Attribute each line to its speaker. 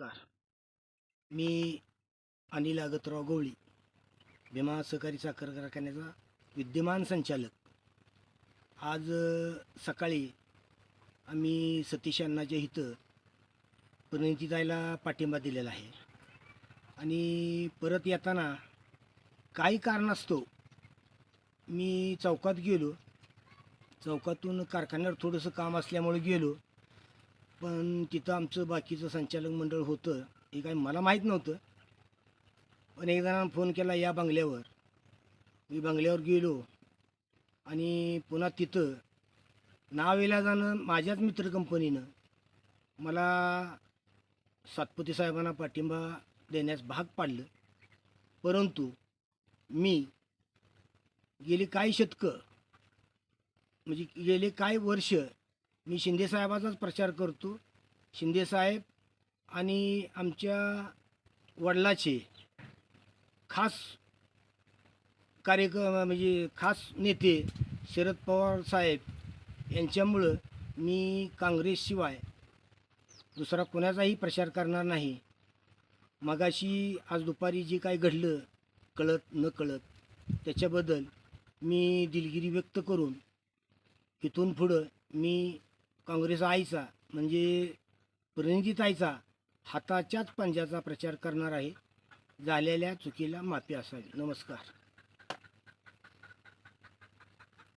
Speaker 1: नमस्कार. मी अनिल आगतराव गवळी भीमा सहकारी साखर कारखान्याचा विद्यमान संचालक. आज सकाळी आम्ही सतीश अण्णाच्या इथं परिणितीताईला पाठिंबा दिलेला आहे. आणि परत येताना काही कारण असतो मी चौकात गेलो. चौकातून कारखान्यावर थोडंसं काम असल्यामुळे गेलो. पण तिथं आमचं बाकीचं संचालक मंडळ होतं हे काही मला माहीत नव्हतं. पण एक जणांना फोन केला या बंगल्यावर. मी बंगल्यावर गेलो आणि पुन्हा तिथं नाव जाणं माझ्याच मित्र कंपनीनं मला सातपुते साहेबांना पाठिंबा देण्यास भाग पाडलं. परंतु मी गेली काही शतकं म्हणजे गेले काही वर्ष मी शिंदेसाहेबाचाच प्रचार करतो. शिंदेसाहेब आणि आमच्या वडिलाचे खास कार्यक्रम म्हणजे खास नेते शरद पवार साहेब यांच्यामुळं मी काँग्रेसशिवाय दुसरा कोणाचाही प्रचार करणार नाही. मगाशी आज दुपारी जे काय घडलं कळत न कळत त्याच्याबद्दल मी दिलगिरी व्यक्त करून इथून पुढं मी काँग्रेस आईचा म्हणजे प्रणितीताईचा हाताच्याच पंजाचा प्रचार करणार आहे. झालेल्या चुकीला माफी असावी. नमस्कार.